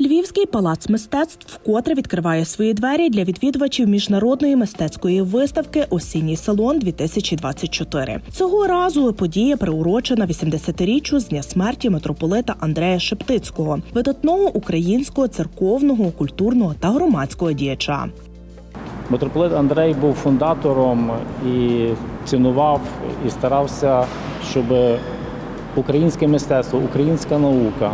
Львівський палац мистецтв вкотре відкриває свої двері для відвідувачів міжнародної мистецької виставки Осінній салон 2024 Цього разу подія приурочена 80-річчю з дня смерті митрополита Андрея Шептицького, видатного українського церковного, культурного та громадського діяча. Митрополит Андрей був фундатором і цінував і старався, щоб українське мистецтво, українська наука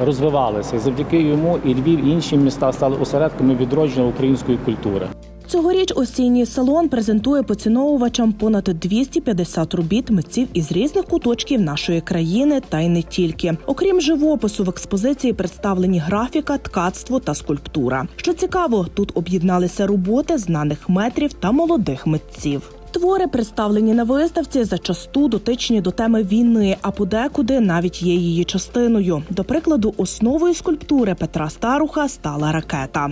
розвивалися. Завдяки йому і Львів, і інші міста стали осередками відродження української культури. Цьогоріч осінній салон презентує поціновувачам понад 250 робіт митців із різних куточків нашої країни та й не тільки. Окрім живопису, в експозиції представлені графіка, ткацтво та скульптура. Що цікаво, тут об'єдналися роботи знаних метрів та молодих митців. Твори, представлені на виставці, зачасту дотичні до теми війни, а подекуди навіть є її частиною. До прикладу, основою скульптури Петра Старуха стала ракета.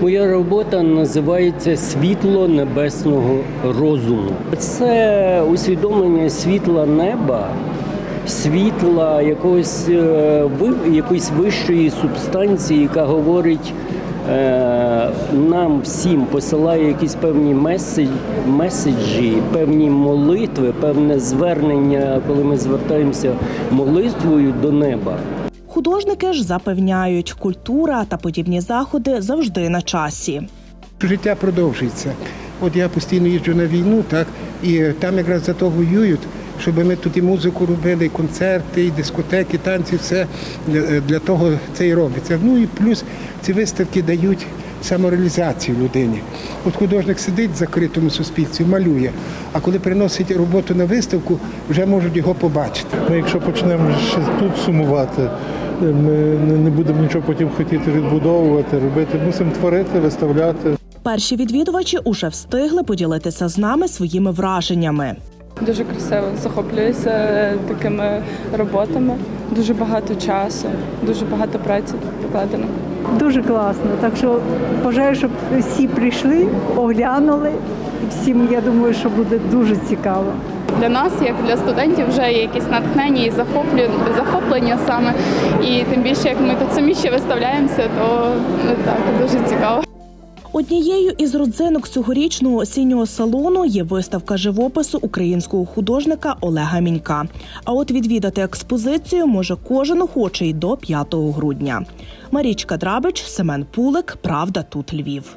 Моя робота називається Світло небесного розуму. Це усвідомлення світла неба, світла якогось е, якоїсь вищої субстанції, яка говорить нам всім, посилає якісь певні меседжі, певні молитви, певне звернення, коли ми звертаємося молитвою до неба. Художники ж запевняють, культура та подібні заходи завжди на часі. Життя продовжується. От я постійно їжджу на війну, так, і там якраз за то воюють, щоб ми тут і музику робили, і концерти, і дискотеки, танці, все для, для того це і робиться. Ну і плюс ці виставки дають самореалізацію людині. От художник сидить в закритому суспільстві, малює, а коли приносить роботу на виставку, вже можуть його побачити. Ми, якщо почнемо ще тут сумувати, ми не- не будемо нічого потім хотіти відбудовувати, робити. Мусимо творити, виставляти. Перші відвідувачі уже встигли поділитися з нами своїми враженнями. Дуже красиво захоплююся е, такими роботами. Дуже багато часу, дуже багато праці покладено. Дуже класно. Так що бажаю, щоб всі прийшли, оглянули. І всім, я думаю, що буде дуже цікаво. Для нас, як для студентів, вже є якісь натхнення і захоплення саме. І тим більше, як ми тут самі ще виставляємося, то ну, так дуже цікаво. Однією із родзинок цьогорічного осіннього салону є виставка живопису українського художника Олега Мінька. А от відвідати експозицію може кожен охочий до 5 грудня. Марічка Драбич, Семен Пулик. Правда, тут Львів.